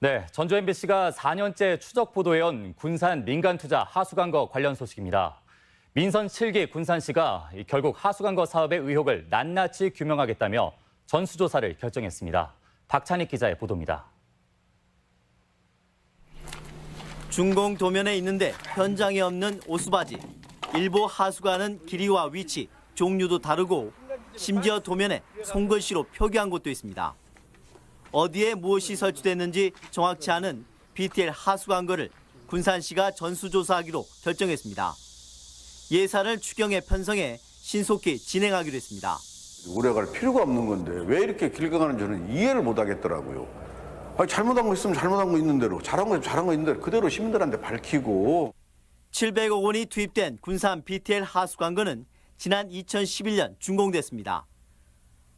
네, 전주 MBC가 4년째 추적 보도해온 군산 민간 투자 하수관거 관련 소식입니다. 민선 7기 군산시가 결국 하수관거 사업의 의혹을 낱낱이 규명하겠다며 전수조사를 결정했습니다. 박찬익 기자의 보도입니다. 중공 도면에 있는데 현장에 없는 오수바지. 일부 하수관은 길이와 위치, 종류도 다르고 심지어 도면에 손글씨로 표기한 곳도 있습니다. 어디에 무엇이 설치됐는지 정확치 않은 BTL 하수관거를 군산시가 전수조사하기로 결정했습니다. 예산을 추경에 편성해 신속히 진행하기로 했습니다. 우려갈 필요가 없는 건데 왜 이렇게 길게 가는지 저는 이해를 못 하겠더라고요. 아니, 잘못한 거 있으면 잘못한 거 있는 대로, 잘한 거 있으면 잘한 거 있는 대로 그대로 시민들한테 밝히고 700억 원이 투입된 군산 BTL 하수관거는 지난 2011년 준공됐습니다.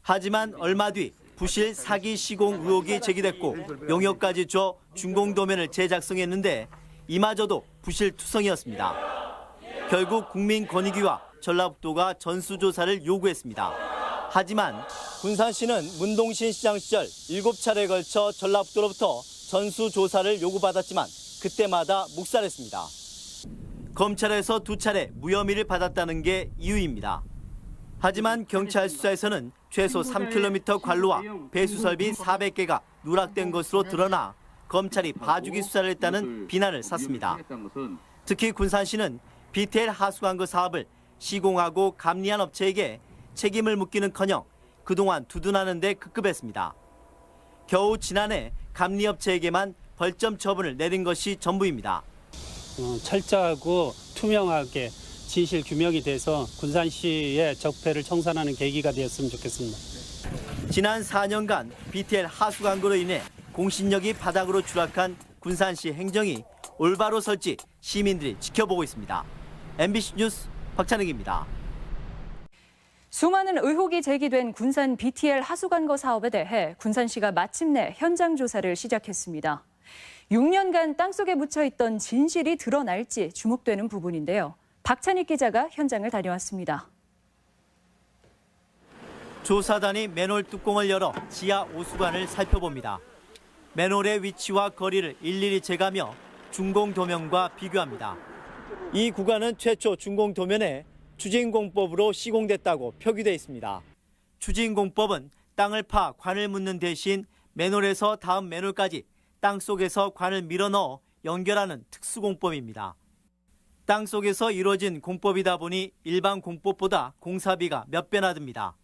하지만 얼마 뒤 부실 사기 시공 의혹이 제기됐고 용역까지 줘 준공 도면을 재작성했는데 이마저도 부실 투성이었습니다. 결국 국민권익위와 전라북도가 전수조사를 요구했습니다. 하지만 군산시는 문동신 시장 시절 7차례에 걸쳐 전라북도로부터 전수조사를 요구받았지만 그때마다 묵살했습니다. 검찰에서 두 차례 무혐의를 받았다는 게 이유입니다. 하지만 경찰 수사에서는 최소 3km 관로와 배수 설비 400개가 누락된 것으로 드러나 검찰이 봐주기 수사를 했다는 비난을 샀습니다. 특히 군산시는 BTL 하수관거 사업을 시공하고 감리한 업체에게 책임을 묻기는커녕 그동안 두둔하는 데 급급했습니다. 겨우 지난해 감리업체에게만 벌점 처분을 내린 것이 전부입니다. 어, 철저하고 투명하게 진실 규명이 돼서 군산시의 적폐를 청산하는 계기가 되었으면 좋겠습니다. 지난 4년간 BTL 하수 광고로 인해 공신력이 바닥으로 추락한 군산시 행정이 올바로 설지 시민들이 지켜보고 있습니다. MBC 뉴스 박찬욱입니다. 수많은 의혹이 제기된 군산 BTL 하수관거 사업에 대해 군산시가 마침내 현장 조사를 시작했습니다. 6년간 땅속에 묻혀 있던 진실이 드러날지 주목되는 부분인데요. 박찬익 기자가 현장을 다녀왔습니다. 조사단이 맨홀 뚜껑을 열어 지하 오수관을 살펴봅니다. 맨홀의 위치와 거리를 일일이 재가며 중공 도면과 비교합니다. 이 구간은 최초 중공 도면에 추진공법으로 시공됐다고 표기돼 있습니다. 추진공법은 땅을 파 관을 묻는 대신 맨홀에서 다음 맨홀까지 땅 속에서 관을 밀어 넣어 연결하는 특수공법입니다. 땅 속에서 이루어진 공법이다 보니 일반 공법보다 공사비가 몇 배나 듭니다.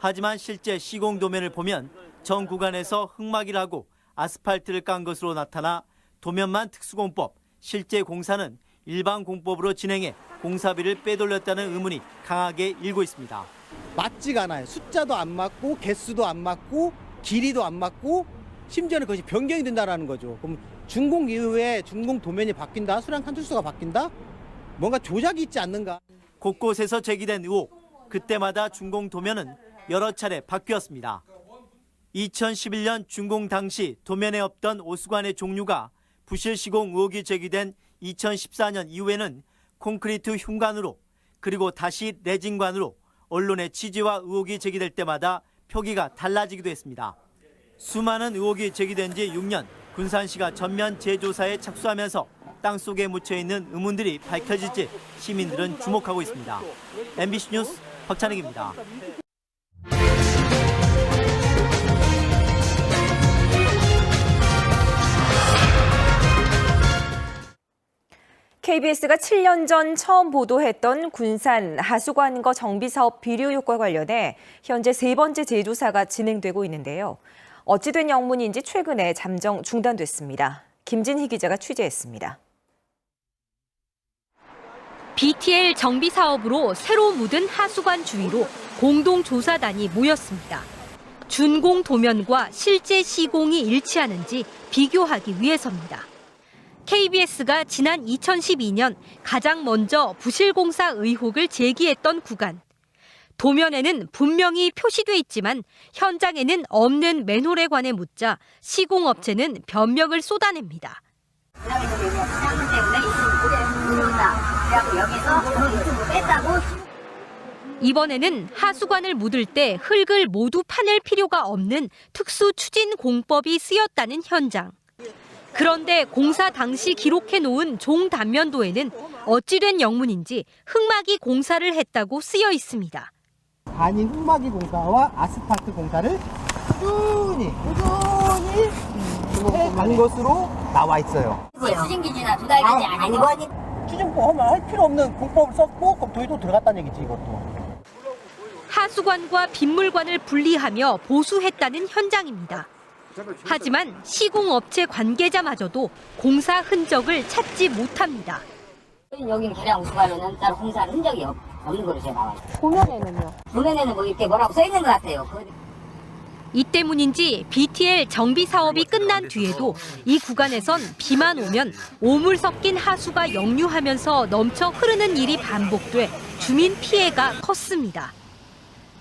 하지만 실제 시공 도면을 보면 전 구간에서 흙막이를 하고 아스팔트를 깐 것으로 나타나 도면만 특수공법, 실제 공사는 일반 공법으로 진행해 공사비를 빼돌렸다는 의문이 강하게 일고 있습니다. 맞지가 않아요. 숫자도 안 맞고 개수도 안 맞고 길이도 안 맞고 심지어는 그것이 변경이 된다라는 거죠. 그럼 준공 이후에 준공 도면이 바뀐다, 수량 칸투수가 바뀐다, 뭔가 조작이 있지 않는가? 곳곳에서 제기된 의혹, 그때마다 준공 도면은 여러 차례 바뀌었습니다. 2011년 준공 당시 도면에 없던 오수관의 종류가 부실 시공 의혹이 제기된 2014년 이후에는 콘크리트 흉관으로 그리고 다시 레진관으로 언론의 취재와 의혹이 제기될 때마다 표기가 달라지기도 했습니다. 수많은 의혹이 제기된 지 6년 군산시가 전면 재조사에 착수하면서 땅속에 묻혀 있는 의문들이 밝혀질지 시민들은 주목하고 있습니다. MBC 뉴스 박찬익입니다. KBS가 7년 전 처음 보도했던 군산 하수관거 정비 사업 비료 효과 관련해 현재 세 번째 재조사가 진행되고 있는데요. 어찌된 영문인지 최근에 잠정 중단됐습니다. 김진희 기자가 취재했습니다. BTL 정비 사업으로 새로 묻은 하수관 주위로 공동조사단이 모였습니다. 준공 도면과 실제 시공이 일치하는지 비교하기 위해서입니다. KBS가 지난 2012년 가장 먼저 부실공사 의혹을 제기했던 구간. 도면에는 분명히 표시돼 있지만 현장에는 없는 맨홀에 관해 묻자 시공업체는 변명을 쏟아냅니다. 이번에는 하수관을 묻을 때 흙을 모두 파낼 필요가 없는 특수 추진 공법이 쓰였다는 현장. 그런데 공사 당시 기록해 놓은 종 단면도에는 어찌된 영문인지 흑막이 공사를 했다고 쓰여 있습니다. 단인 흑마기 공사와 아스팔트 공사를 꾸준히 꾸준히 해간 것으로 나와 있어요. 추진기지나 두 달기지 아니고 추진보험을 할 필요 없는 공법을 썼고 그럼 도의도 들어갔다는 얘기지 이것도. 하수관과 빗물관을 분리하며 보수했다는 현장입니다. 하지만 시공업체 관계자마저도 공사 흔적을 찾지 못합니다. 여기 계량 우수하면은 따로 공사한 흔적이 없, 없는 거로 제가 나와요. 도면에는요? 도면에는 뭐 이렇게 뭐라고 써 있는 것 같아요. 그- 이 때문인지 BTL 정비 사업이 끝난 뒤에도 이 구간에선 비만 오면 오물 섞인 하수가 역류하면서 넘쳐 흐르는 일이 반복돼 주민 피해가 컸습니다.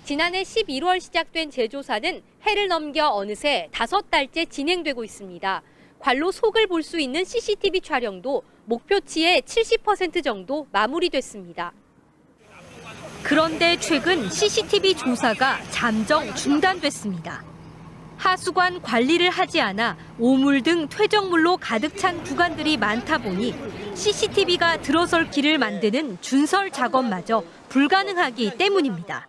지난해 11월 시작된 재조사는 해를 넘겨 어느새 다섯 달째 진행되고 있습니다. 관로 속을 볼 수 있는 CCTV 촬영도 목표치의 70% 정도 마무리됐습니다. 그런데 최근 CCTV 조사가 잠정 중단됐습니다. 하수관 관리를 하지 않아 오물 등 퇴적물로 가득 찬 구간들이 많다 보니 CCTV가 들어설 길을 만드는 준설 작업마저 불가능하기 때문입니다.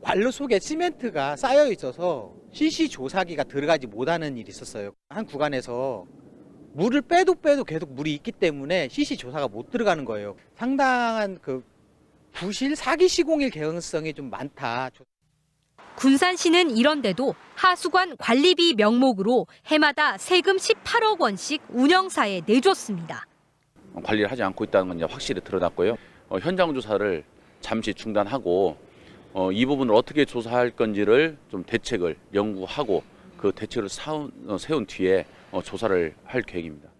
관로 속에 시멘트가 쌓여 있어서 CC 조사기가 들어가지 못하는 일이 있었어요. 한 구간에서 물을 빼도 빼도 계속 물이 있기 때문에 CC 조사가 못 들어가는 거예요. 상당한 그 부실 사기 시공일 개연성이 좀 많다. 군산시는 이런데도 하수관 관리비 명목으로 해마다 세금 18억 원씩 운영사에 내줬습니다. 관리를 하지 않고 있다는 건 이제 확실히 드러났고요. 어, 현장 조사를 잠시 중단하고 어, 이 부분을 어떻게 조사할 건지를 좀 대책을 연구하고 그 대책을 사운, 어, 세운 뒤에 어, 조사를 할 계획입니다.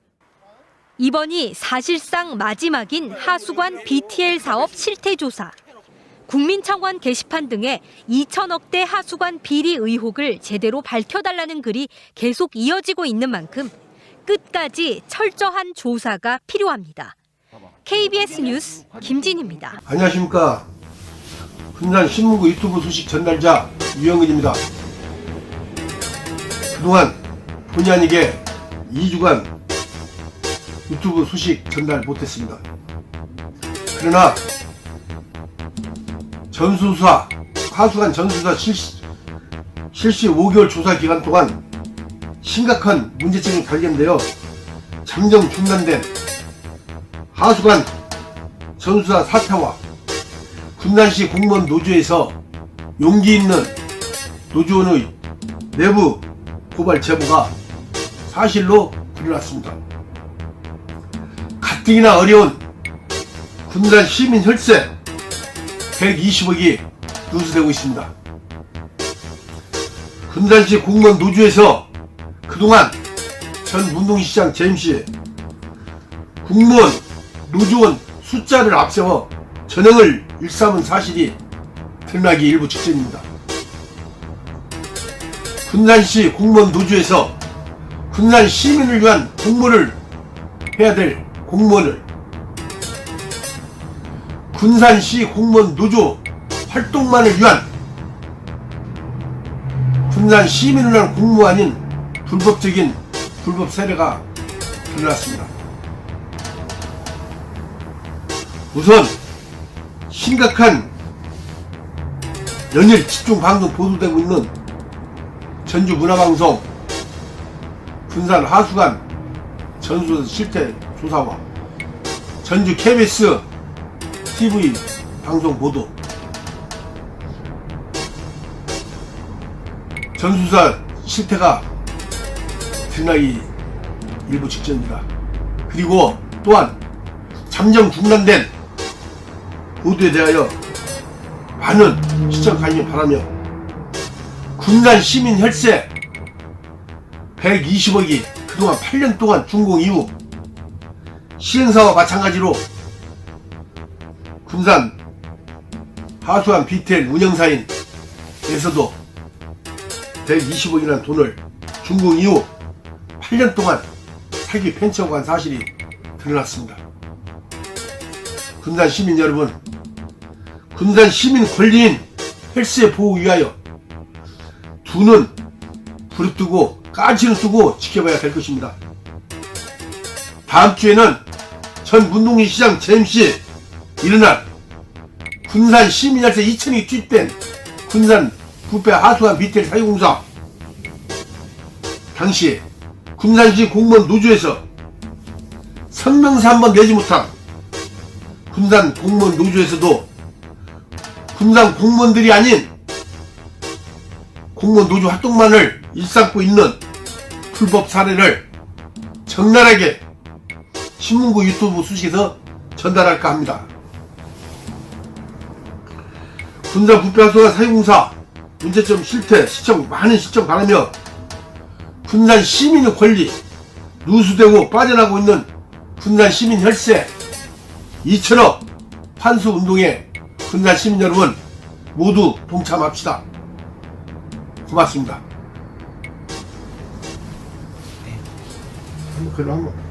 이번이 사실상 마지막인 하수관 BTL 사업 실태 조사. 국민청원 게시판 등에 2천억대 하수관 비리 의혹을 제대로 밝혀달라는 글이 계속 이어지고 있는 만큼 끝까지 철저한 조사가 필요합니다. KBS 뉴스 김진입니다. 안녕하십니까. 군산 신문구 유튜브 소식 전달자 유영근입니다. 그동안 본의 아니게 2주간 유튜브 소식 전달 못했습니다. 그러나 전수사, 하수관 전수사 실시, 실시 5개월 조사 기간 동안 심각한 문제점이 발견되어 잠정 중단된 하수관 전수사 사태와 군산시 공무원 노조에서 용기 있는 노조원의 내부 고발 제보가 사실로 드러났습니다. 가뜩이나 어려운 군산 시민 혈세 120억이 누수되고 있습니다. 군산시 공무원 노조에서 그동안 전 문동시장 재임시 공무원 노조원 숫자를 앞세워 전형을 일삼은 사실이 드러나기 일부 직전입니다. 군산시 공무원 노조에서 군산 시민을 위한 공무를 해야 될 공무원을 군산시 공무원 노조 활동만을 위한 군산 시민을 위한 공무 아닌 불법적인 불법 세례가 드러났습니다. 우선 심각한 연일 집중 방송 보도되고 있는 전주 문화방송 군산 하수관 전수 실태 조사와 전주 KBS TV 방송 보도 전수사 실태가 드러나기 일부 직전입니다. 그리고 또한 잠정 중단된 보도에 대하여 많은 시청 관심 바라며 군산 시민 혈세 120억이 그동안 8년 동안 준공 이후 시행사와 마찬가지로 군산 하수한 BTL 운영사인에서도 120억이라는 돈을 준공 이후 8년 동안 사기 펜처고 한 사실이 드러났습니다. 군산 시민 여러분, 군산 시민 권리인 헬스의 보호 위하여 두 눈 부릅뜨고 까지는 뜨고 지켜봐야 될 것입니다. 다음 주에는 전 문동리 시장 재임시 일어날 군산 시민열세 2천이 투입된 군산 부패 하수관 비텔 사유공사. 당시 군산시 공무원 노조에서 성명서 한 번 내지 못한 군산 공무원 노조에서도 군산 공무원들이 아닌 공무원 노조 활동만을 일삼고 있는 불법 사례를 적나라하게 신문고 유튜브 수식에서 전달할까 합니다. 군산 부패하수관 사유공사 문제점 실태 시청 많은 시청 바라며 군산 시민의 권리 누수되고 빠져나고 있는 군산 시민 혈세 2천억 환수 운동에 군산 시민 여러분 모두 동참합시다. 고맙습니다. 글로 한번.